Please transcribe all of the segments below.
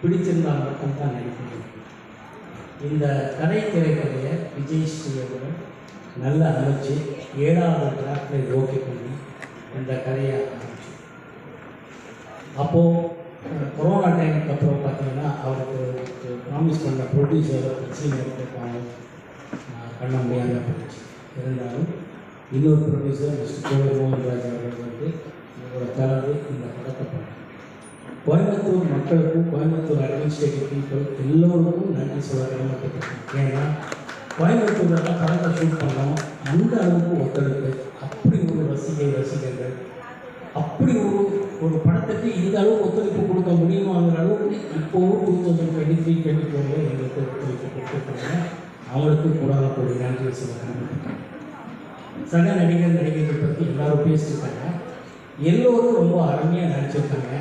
பிடிச்சிருந்தால் மட்டும்தான் நடிக்க முடியும் இந்த கதை திரைக்கதையை விஜய் ஸ்ரீயோட நல்ல அமைச்சு ஏழாவது டிராஃப்டை ஓகே பண்ணி இந்த கதையை ஆரம்பிச்சு. அப்போது கொரோனா டைமுக்கு அப்புறம் பார்த்தீங்கன்னா அவருக்கு ப்ராமிஸ் பண்ண ப்ரொடியூசர் சீனியர் இருக்காங்க பண்ண முடியாமல் போயிடுச்சு. இருந்தாலும் இன்னொரு ப்ரொடியூசர் மிஸ்டர் கோவில் மோகன்ராஜ் அவர்கள் வந்து இவரோட கலந்து இந்த படத்தை பண்ணாங்க கோயம்புத்தூர் மக்களுக்கும் கோயம்புத்தூர் அட்மினிஸ்ட்ரேட்டிவ் பீப்புள் எல்லோருக்கும் நன்றி சொல்ல கடமைப்பட்டிருக்கேன் ஏன்னா கோயம்புத்தூரில் தான் படத்தை ஷூட் பண்ணோம். அந்த அளவுக்கு ஒத்துழைப்பு. அப்படி ஒரு ரசிகை ரசிகர்கள். அப்படி ஒரு ஒரு படத்துக்கு இந்த அளவுக்கு ஒத்துழைப்பு கொடுக்க முடியுமாங்கிற அளவுக்கு இப்போவும் two thousand twenty three twenty ஃபோரில் எங்களுக்கு ஒத்துழைப்பு கொடுத்துருக்காங்க அவங்களுக்கு கூடாத ஒரு நன்றி சொல்ல சக நடிகர் நடிகர்கள் பற்றி எல்லோரும் பேசியிருக்காங்க. எல்லோரும் ரொம்ப அருமையாக நடிச்சிருக்காங்க.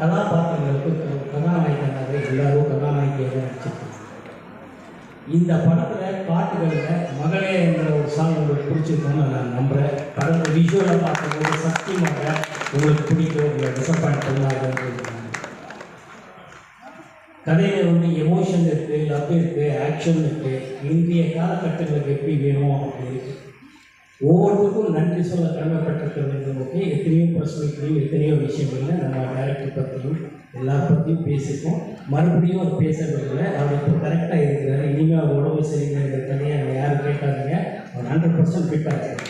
கதாபாத்திரங்களுக்கு கதாநாயகனாக எல்லாரும் கதாநாயகியாக நடிச்சிருக்காங்க. இந்த படத்தில் பாட்டுகளில் மகளே என்ற ஒரு சாங் உங்களுக்கு பிடிச்சிருக்கும்னு நான் நம்புகிறேன் படத்தை விஷுவலை பார்க்கும்போது சத்தியமாக உங்களுக்கு பிடிக்கும் உங்களை டிசப்பாயிண்ட் பண்ணாதுன்னு கதையில் வந்து எமோஷன் இருக்குது லவ் இருக்குது ஆக்ஷன் இருக்குது இன்றைய காலகட்டங்களுக்கு எப்படி வேணும் அப்படி ஒவ்வொருத்தருக்கும் நன்றி சொல்ல கடமைப்பட்டிருக்கிறது ஓகே எத்தனையோ பிரச்சனைகளையும் எத்தனையோ விஷயங்கள்ல நம்ம டேரக்டர் பற்றியும் எல்லா பற்றியும் பேசியிருக்கோம் மறுபடியும் அவர் பேசுறதில்லை அவர் இப்போ கரெக்டாக இருக்கிறாரு. இனிமேல் அவர் உடம்பு சரிங்கிற தனியாக அவங்க யாரும் கேட்காதீங்க. அவர் ஹண்ட்ரட் பர்சன்ட் ஃபிட்டாக இருக்காரு.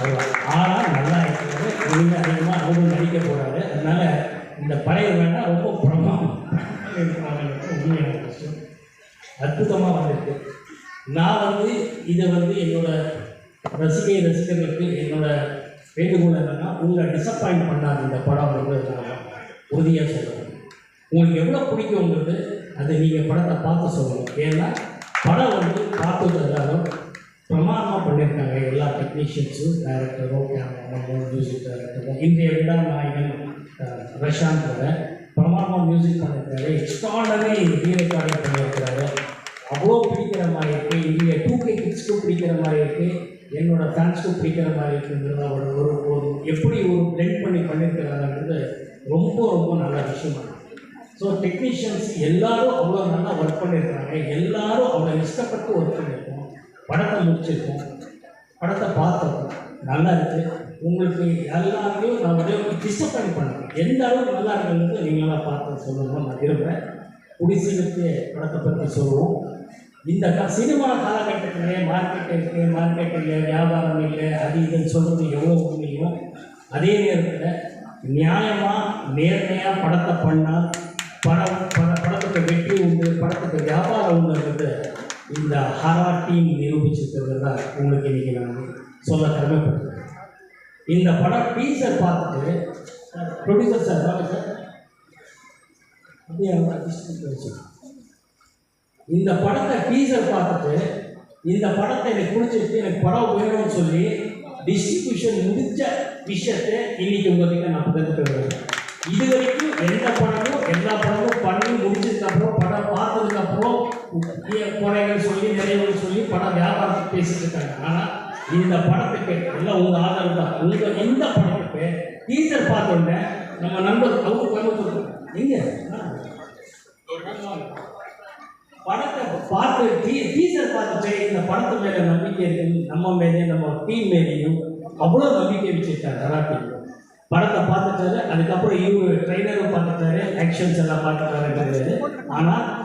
அவர் ஆளாக நல்லா இருக்கிறாரு. இனிமேல் அதிகமாக அவரும் நடிக்க போகிறாரு அதனால் இந்த பழைய வேண்டாம். ரொம்ப பிரமாணம் உண்மையான விஷயம் அற்புதமாக வந்திருக்கு. நான் வந்து இதை வந்து என்னோட ரசிகை ரசிகர்களுக்கு என்னோட வேண்டுகோள் என்னன்னா உங்களை டிசப்பாயிண்ட் பண்ணாது இந்த படம் வந்து உறுதியாக சொல்லணும். உங்களுக்கு எவ்வளோ பிடிக்குங்கிறது அதை நீங்கள் படத்தை பார்த்து சொல்லணும். ஏன்னா படம் வந்து பார்த்தது எல்லாரும் பிரமாதமாக பண்ணியிருக்காங்க எல்லா டெக்னீஷியன்ஸும் டேரக்டரும் கேமராமேனும் மியூசிக் டைரக்டரும் இன்றைய விழா நாயகன் அஹ், பிரமாணமாக பிரமாதமாக மியூசிக் பண்ணியிருக்காரு. எக்ஸ்ட்ராடனரி ரீரெக்கார்டிங் பண்ணியிருக்கிறாரு அவ்வளோ பிடிக்கிற மாதிரி இருக்குது இந்திய டூ கே கிட்ஸ்க்கும் பிடிக்கிற மாதிரி இருக்குது என்னோட ஃபேன்ஸ்க்கும் பிடிக்கிற மாதிரி இருக்குங்கிறது ஒரு ஒரு ஒரு எப்படி ஒரு பிளெண்ட் பண்ணி பண்ணியிருக்கிறாங்கன்றது ரொம்ப ரொம்ப நல்ல விஷயமா ஸோ டெக்னீஷியன்ஸ் எல்லாரும் அவ்வளோ நல்லா ஒர்க் பண்ணியிருக்காங்க எல்லாரும் அவ்வளோ இஷ்டப்பட்டு ஒர்க் பண்ணியிருக்கோம் படத்தை முடிச்சிருக்கோம். படத்தை பார்த்துருக்கோம் நல்லா இருக்குது உங்களுக்கு எல்லாருமே நான் உடனே டிசப்பாயிண்ட் பண்ணுறேன் எந்த அளவுக்கு நல்லா இருக்கிறது நீங்களாம் பார்த்து சொல்லணும் நான் விரும்புகிறேன் குடிசீகத்து படத்தை பற்றி சொல்லுவோம். இந்த க சினிமா காலகட்டத்திலே மார்க்கெட் இருக்குது மார்க்கெட் இல்லை வியாபாரம் இல்லை அது இதுன்னு சொல்கிறது எவ்வளோ உண்மையோ அதே நேரத்தில் நியாயமாக நேர்மையாக படத்தை பண்ணால் படம் பட படத்துக்கு வெற்றி உண்டு படத்துக்கு வியாபாரம் உண்டுன்றது இந்த ஹரா டீம் நிரூபிச்சிருக்கிறது தான் உங்களுக்கு இன்றைக்கி நான் சொல்ல கடமைப்பட்டிருக்கேன். இந்த படம் டீசர் பார்த்துட்டு ப்ரொடியூசர் சார் வாங்க சார். அப்படியே இந்த படத்தை டீசர் பார்த்துட்டு இந்த படத்தை எனக்கு பிடிச்சிருக்கு எனக்கு படம் வேணும்னு சொல்லி டிஸ்ட்ரிபியூஷன் முடிச்ச விஷயத்தை இன்னைக்கு உங்களுக்கு நான் பகிர்ந்து வருவேன் இது வரைக்கும் எந்த படமும் எல்லா படமும் பண்ணி முடிச்சதுக்கப்புறம் படம் பார்த்ததுக்கப்புறம் குறைகள் சொல்லி நிறைவுகள் சொல்லி படம் வியாபாரத்துக்கு பேசிட்டு இருக்காங்க. ஆனால் இந்த படத்துக்கு எல்லாம் உங்கள் ஆதரவு தான். உங்கள் இந்த படத்துக்கு டீசர் பார்த்தோன்னே நம்ம நண்பர் அவங்க கோயம்புத்தூர் எங்க? பார்த்து டீ டீசர் பார்த்துட்டு இந்த படத்து மேலே நம்பிக்கை இருக்கு நம்ம மேலேயும் நம்ம டீம் மேலேயும் அவ்வளோ நம்பிக்கை வச்சுருக்காரு தராட்டி படத்தை பார்த்துட்டாரு அதுக்கப்புறம் இவங்க ட்ரைனரும் பார்த்துட்டாரு ஆக்ஷன்ஸ் எல்லாம் பார்த்துட்டாருன்றது. ஆனால்